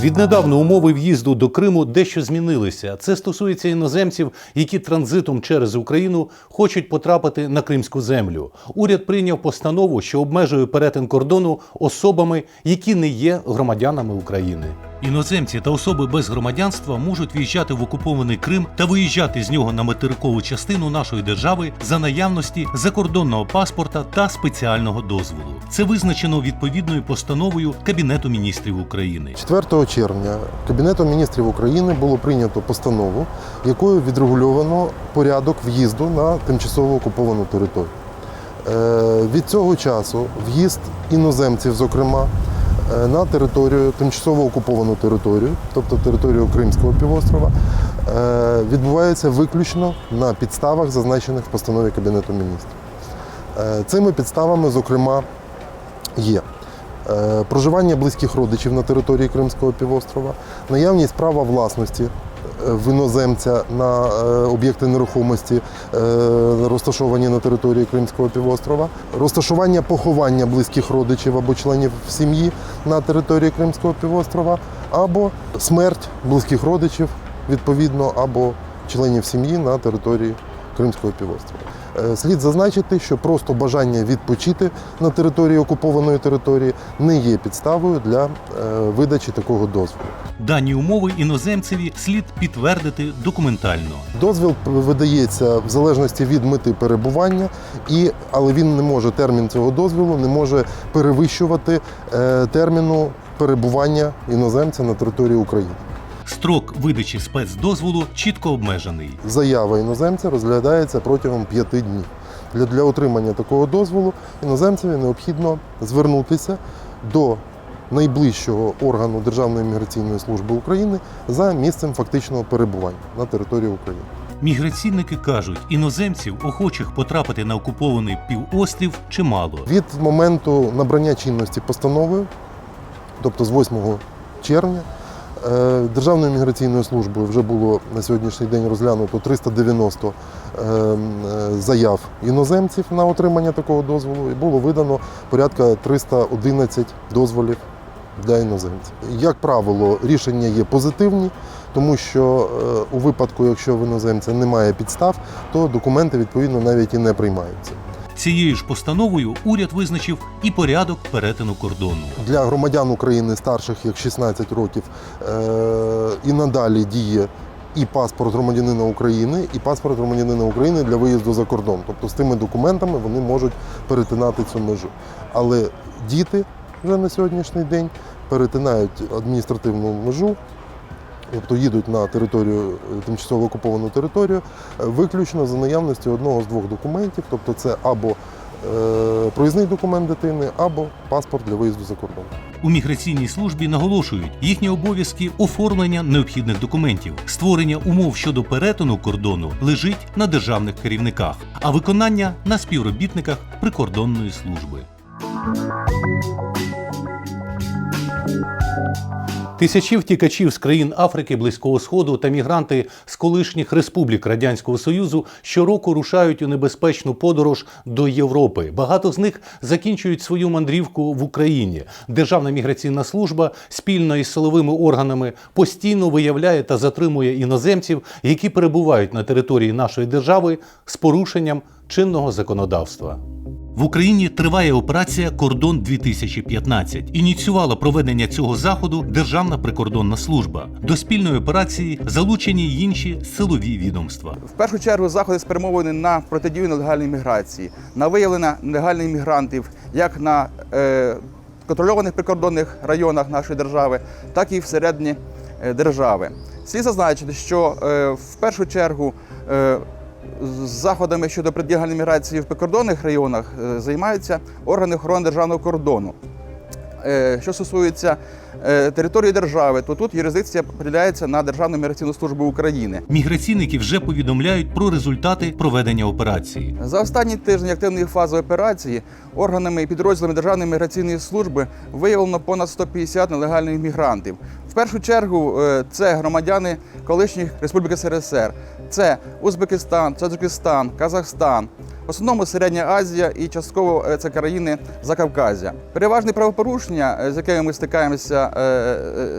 Віднедавна умови в'їзду до Криму дещо змінилися. Це стосується іноземців, які транзитом через Україну хочуть потрапити на кримську землю. Уряд прийняв постанову, що обмежує перетин кордону особами, які не є громадянами України. Іноземці та особи без громадянства можуть в'їжджати в окупований Крим та виїжджати з нього на материкову частину нашої держави за наявності закордонного паспорта та спеціального дозволу. Це визначено відповідною постановою Кабінету міністрів України. 4 червня Кабінетом міністрів України було прийнято постанову, якою відрегульовано порядок в'їзду на тимчасово окуповану територію. Е, Від цього часу в'їзд іноземців, зокрема, на територію, тимчасово окуповану територію, тобто територію Кримського півострова, е, відбувається виключно на підставах, зазначених в постанові Кабінету міністрів. Е, Цими підставами, зокрема, є е, проживання близьких родичів на території Кримського півострова, наявність права власності е, в іноземця на е, об'єкти нерухомості, е, розташовані на території Кримського півострова, розташування поховання близьких родичів або членів сім'ї на території Кримського півострова, або смерть близьких родичів, відповідно, або членів сім'ї на території Кримського півострова. Е, Слід зазначити, що просто бажання відпочити на території окупованої території не є підставою для е, видачі такого дозволу. Дані умови іноземцеві слід підтвердити документально. Дозвіл видається в залежності від мети перебування, і, але він не може термін цього дозволу не може перевищувати е, терміну перебування іноземця на території України. Строк видачі спецдозволу чітко обмежений. Заява іноземця розглядається протягом п'яти днів. Для, для отримання такого дозволу іноземцеві необхідно звернутися до найближчого органу Державної міграційної служби України за місцем фактичного перебування на території України. Міграційники кажуть, іноземців, охочих потрапити на окупований півострів, чимало. Від моменту набрання чинності постановою, тобто з 8 червня, Державною міграційною службою вже було на сьогоднішній день розглянуто 390 е, м, е, заяв іноземців на отримання такого дозволу і було видано порядка 311 дозволів для іноземців. Як правило, рішення є позитивні, тому що е, у випадку, якщо в іноземця немає підстав, то документи відповідно навіть і не приймаються. Цією ж постановою уряд визначив і порядок перетину кордону. Для громадян України старших як 16 років е, і надалі діє і паспорт громадянина України, і паспорт громадянина України для виїзду за кордон. Тобто з тими документами вони можуть перетинати цю межу. Але діти вже на сьогоднішній день перетинають адміністративну межу. Тобто їдуть на територію, е, тимчасово окуповану територію, е, виключно за наявності одного з двох документів, тобто це або е, проїзний документ дитини, або паспорт для виїзду за кордон. У міграційній службі наголошують їхні обов'язки оформлення необхідних документів, створення умов щодо перетину кордону лежить на державних керівниках, а виконання на співробітниках прикордонної служби. Тисячі втікачів з країн Африки, Близького Сходу та мігранти з колишніх республік Радянського Союзу щороку рушають у небезпечну подорож до Європи. Багато з них закінчують свою мандрівку в Україні. Державна міграційна служба спільно із силовими органами постійно виявляє та затримує іноземців, які перебувають на території нашої держави з порушенням чинного законодавства. В Україні триває операція Кордон 2015 Ініціювала проведення цього заходу Державна прикордонна служба. До спільної операції залучені й інші силові відомства. В першу чергу заходи спрямовані на протидію нелегальній міграції, на виявлення нелегальних мігрантів як на е, контрольованих прикордонних районах нашої держави, так і всередині е, держави. Слід зазначити, що е, в першу чергу е, заходами щодо протидії міграції в прикордонних районах е, займаються органи охорони державного кордону. Е, Що стосується е, території держави, то тут юрисдикція поділяється на Державну міграційну службу України. Міграційники вже повідомляють про результати проведення операції. За останні тижні активної фази операції органами і підрозділами Державної міграційної служби виявлено понад 150 нелегальних мігрантів. Першу чергу е, це громадяни колишніх республік СРСР, це Узбекистан, Таджикистан, Казахстан. В основному Середня Азія і частково е, це країни Закавказя. Переважне правопорушення, е, з якими ми стикаємося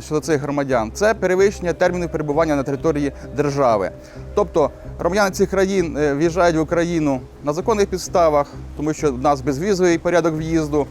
щодо цих громадян, це перевищення термінів перебування на території держави. Тобто громадяни цих країн в'їжджають в Україну на законних підставах, тому що в нас безвізовий порядок в'їзду.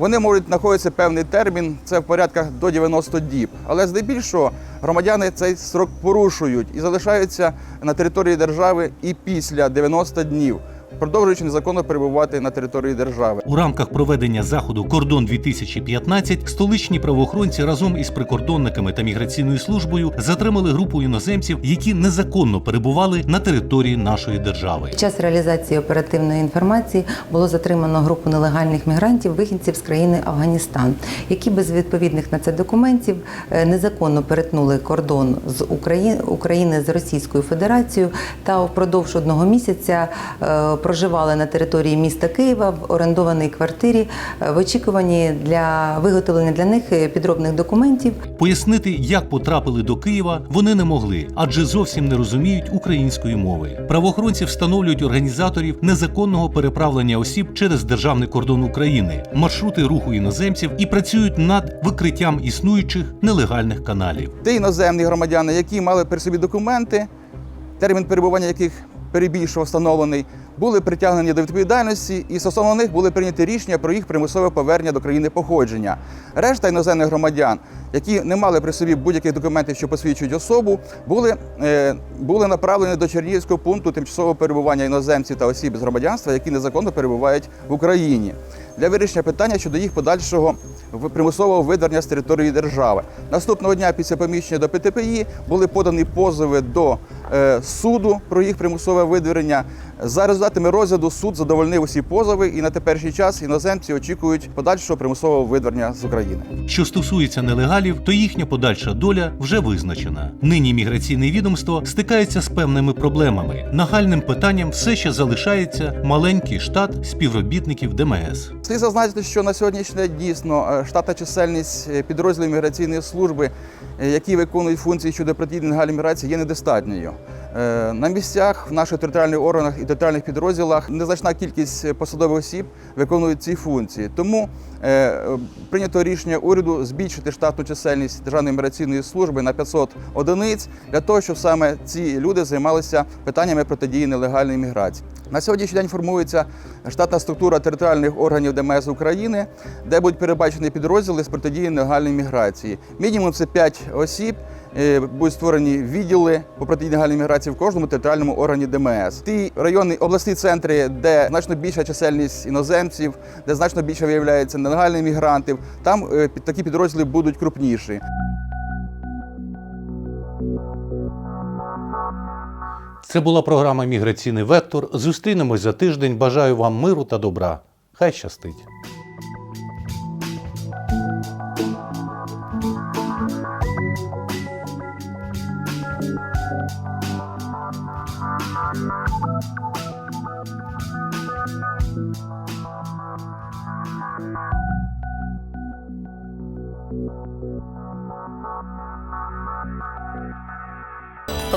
Вони можуть знаходитися певний термін, це в порядках до 90 діб. Але здебільшого громадяни цей срок порушують і залишаються на території держави і після 90 днів, продовжуючи незаконно перебувати на території держави. У рамках проведення заходу Кордон 2015 столичні правоохоронці разом із прикордонниками та міграційною службою затримали групу іноземців, які незаконно перебували на території нашої держави. Під час реалізації оперативної інформації було затримано групу нелегальних мігрантів, вихідців з країни Афганістан, які без відповідних на це документів е, незаконно перетнули кордон з України, України з Російською Федерацією та впродовж одного місяця е, проживали на території міста Києва в орендованій квартирі е, в очікуванні для виготовлення для них е, підробних документів Пояснити, як потрапили до Києва, вони не могли, адже зовсім не розуміють української мови. Правоохоронці встановлюють організаторів незаконного переправлення осіб через державний кордон України, маршрути руху іноземців і працюють над викриттям існуючих нелегальних каналів. Ті іноземні громадяни, які мали при собі документи, термін перебування яких перебільшого встановлений, були притягнені до відповідальності, і стосовно них були прийняті рішення про їх примусове повернення до країни походження. Решта іноземних громадян, які не мали при собі будь-яких документів, що посвідчують особу, були, е, були направлені до Чернігівського пункту тимчасового перебування іноземців та осіб з громадянства, які незаконно перебувають в Україні. Для вирішення питання щодо їх подальшого примусового видернення з території держави. Наступного дня після поміщення до ПТПІ були подані позови до е, суду про їх примусове видворення. За результатами розгляду суд задовольнив усі позови, і на теперішній час іноземці очікують подальшого примусового видворення з України. Що стосується нелегалів, то їхня подальша доля вже визначена. Нині міграційне відомство стикається з певними проблемами. Нагальним питанням все ще залишається маленький штат співробітників ДМС. Слід зазначити, що на сьогоднішній день дійсно е, штатна чисельність е, підрозділів міграційної служби, е, які виконують функції щодо протидії нелегальній міграції, є недостатньою. Е, На місцях в наших територіальних органах і територіальних підрозділах незначна кількість е, посадових осіб виконують ці функції. Тому е, прийнято рішення уряду збільшити штатну чисельність Державної міграційної служби на 500 одиниць для того, щоб саме ці люди займалися питаннями протидії нелегальної міграції. На сьогоднішній день формується штатна структура територіальних органів ДМС України, де будуть передбачені підрозділи з протидії нелегальної міграції. Мінімум це 5 осіб. Е, Будуть створені відділи по протидії нелегальної міграції в кожному територіальному органі ДМС. Ті районні обласні центри, де значно більша чисельність іноземців, де значно більше виявляється нелегальних мігрантів, там е, такі підрозділи будуть крупніші. Це була програма Міграційний вектор. Зустрінемось за тиждень. Бажаю вам миру та добра. Хай щастить!